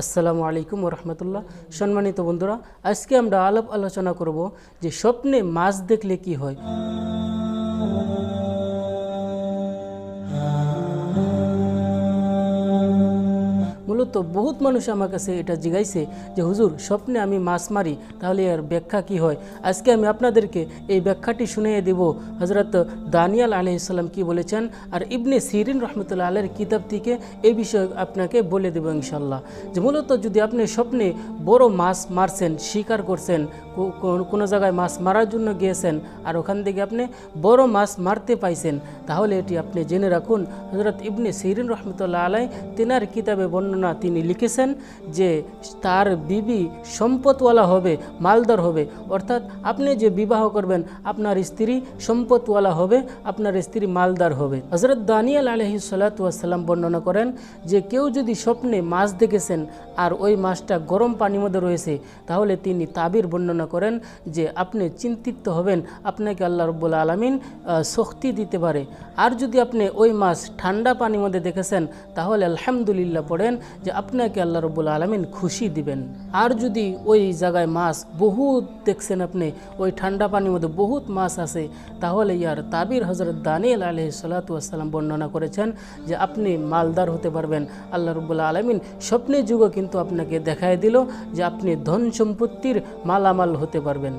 আসসালামু আলাইকুম রহমতুল্লাহ। সম্মানিত বন্ধুরা, আজকে আমরা আলাপ আলোচনা করব যে স্বপ্নে মাছ দেখলে কি হয়। মূলত বহুত মানুষ আমার কাছে এটা জিজ্ঞাইছে যে, হুজুর, স্বপ্নে আমি মাছ মারি, তাহলে এর ব্যাখ্যা কি হয়? আজকে আমি আপনাদেরকে এই ব্যাখ্যাটি শুনিয়ে দেব। হজরত দানিয়াল আলহিসাল্লাম কি বলেছেন, আর ইবনে সিরিন রহমতুল্লাহ আলের কিতাব থেকে এই বিষয়ে আপনাকে বলে দেবো ইনশাল্লাহ যে, মূলত যদি আপনি স্বপ্নে বড় মাছ মারছেন, শিকার করছেন কোনো জায়গায় মাছ মারার জন্য গিয়েছেন, আর ওখান থেকে আপনি বড় মাছ মারতে পাইছেন, তাহলে এটি আপনি জেনে রাখুন। হজরত ইবনে সিরিন রহমতুল্লাহ আলাই তেনার কিতাবে বর্ণনা তিনি লিখেছেন যে তার বিবি সম্পদওয়ালা হবে, মালদার হবে। অর্থাৎ আপনি যে বিবাহ করবেন, আপনার স্ত্রী সম্পদওয়ালা হবে, আপনার স্ত্রী মালদার হবে। হজরত দানিয়াল আলহি সাল্লাতাম বর্ণনা করেন যে কেউ যদি স্বপ্নে মাছ দেখেছেন আর ওই মাছটা গরম পানির মধ্যে রয়েছে, তাহলে তিনি তাবির বর্ণনা করেন যে আপনি চিন্তিত হবেন, আপনাকে আল্লাহ রব্বুল আলমিন শক্তি দিতে পারে। আর যদি আপনি ওই মাছ ঠান্ডা পানির মধ্যে দেখেছেন, তাহলে আলহামদুলিল্লাহ পড়েন যে আপনাকে আল্লাহ রব্বুল আলমিন খুশি দিবেন। আর যদি ওই জায়গায় মাছ বহুত দেখছেন আপনি, ওই ঠান্ডা পানির মধ্যে বহুত মাছ আছে, তাহলে ইয়ার তাবির হজরত দানিয়াল আলহ সাল্লাতাম বর্ণনা করেছেন যে আপনি মালদার হতে পারবেন। আল্লাহ রব্বুল্লা আলমিন স্বপ্নের যুগও কিন্তু আপনাকে দেখায় দিল যে আপনি ধন সম্পত্তির মালামাল হতে পারবেন।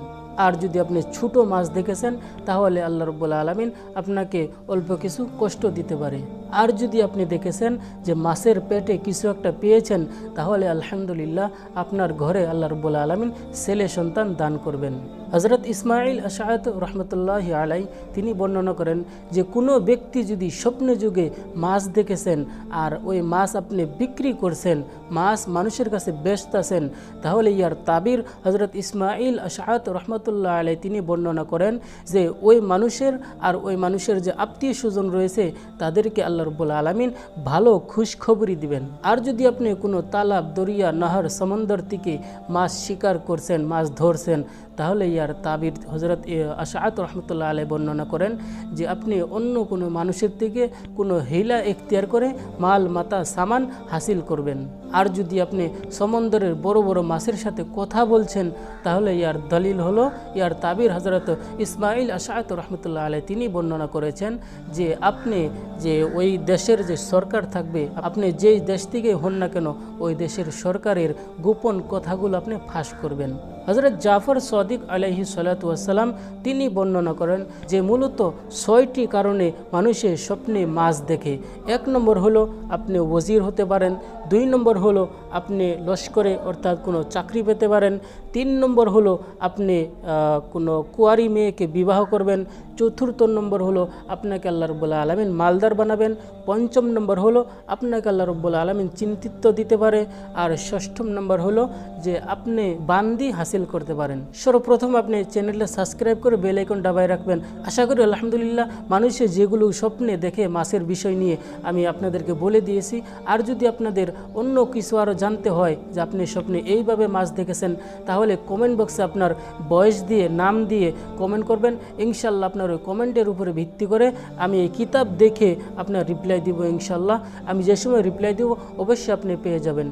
আর যদি আপনি ছোটো মাছ দেখেছেন, তাহলে আল্লাহ রব্বুল্লা আলমিন আপনাকে অল্প কিছু কষ্ট দিতে পারে। আর যদি আপনি দেখেছেন যে মাছের পেটে কিছু একটা পেয়েছেন, তাহলে আলহামদুলিল্লাহ আপনার ঘরে আল্লাহ রব্বুল্লা আলমিন ছেলে সন্তান দান করবেন। হজরত ইসমাইল আশায়ত রহমতুল্লাহ আলাই তিনি বর্ণনা করেন যে কোনো ব্যক্তি যদি স্বপ্ন যুগে মাছ দেখেছেন আর ওই মাছ আপনি বিক্রি করছেন, মাছ মানুষের কাছে ব্যস্ত আছেন তাহলে ইয়ার তাবির হজরত ইসমাইল আশায়ত রহমতুল্লাহ আলাই তিনি বর্ণনা করেন যে ওই মানুষের আর ওই মানুষের যে আত্মীয় স্বজন রয়েছে, তাদেরকে আল্লাহ রব্বুল আলমিন ভালো খুশখবরি দিবেন। আর যদি আপনি কোনো তালাব, দরিয়া, নাহর, সমন্দর থেকে মাছ শিকার করছেন, মাছ ধরছেন, তাহলে ইয়ার তাবির হজরত আশাত রহমতুল্লাহ আলাই বর্ণনা করেন যে আপনি অন্য কোনো মানুষের থেকে কোনো হিলা এখতিয়ার করে মাল মাতা সামান হাসিল করবেন। আর যদি আপনি সমন্দরের বড় বড় মাছের সাথে কথা বলছেন, তাহলে ইয়ার দলিল হলো, ইয়ার তাবির হজরত ইসমাইল আসায়ত রহমতুল্লাহ আলাই তিনি বর্ণনা করেছেন যে আপনি যে ওই দেশের যে সরকার থাকবে, আপনি যেই দেশ থেকে হন না কেন, ওই দেশের সরকারের গোপন কথাগুলো আপনি ফাঁস করবেন। হজরত জাফর সদিক আলহি সালাতাম তিনি বর্ণনা করেন যে মূলত ছয়টি কারণে মানুষের স্বপ্নে মাছ দেখে। এক নম্বর হলো আপনি ওজির হতে পারেন, দুই নম্বর হলো আপনি লস্করে অর্থাৎ কোনো চাকরি পেতে পারেন তিন নম্বর হলো আপনি কোনো কুয়ারি মেয়েকে বিবাহ করবেন। চতুর্থ নম্বর হলো আপনাকে আল্লাহ রব্বুল্লা আলমিন মালদার বানাবেন। পঞ্চম নম্বর হলো আপনাকে আল্লাহ রব্বুল্লা আলমিন চিন্তিত দিতে পারে। আর ষষ্ঠম নম্বর হলো যে আপনি বান্দি হাসিল করতে পারেন। সর্বপ্রথম আপনি চ্যানেলটা সাবস্ক্রাইব করে বেল আইকন দাবায় রাখবেন। আশা করি আলহামদুলিল্লাহ মানুষের যেগুলো স্বপ্নে দেখে মাসের বিষয় নিয়ে আমি আপনাদেরকে বলে দিয়েছি। আর যদি আপনাদের অন্য কিছু আরও জানতে হয় যে আপনি স্বপ্নে এইভাবে মাছ দেখেছেন তাহলে কমেন্ট বক্সে আপনার বয়স দিয়ে, নাম দিয়ে কমেন্ট করবেন। ইনশাল্লাহ আপনার ওই কমেন্টের উপরে ভিত্তি করে আমি এই কিতাব দেখে আপনার রিপ্লাই দিব ইনশাল্লাহ। আমি যে সময় রিপ্লাই দিব, অবশ্যই আপনি পেয়ে যাবেন।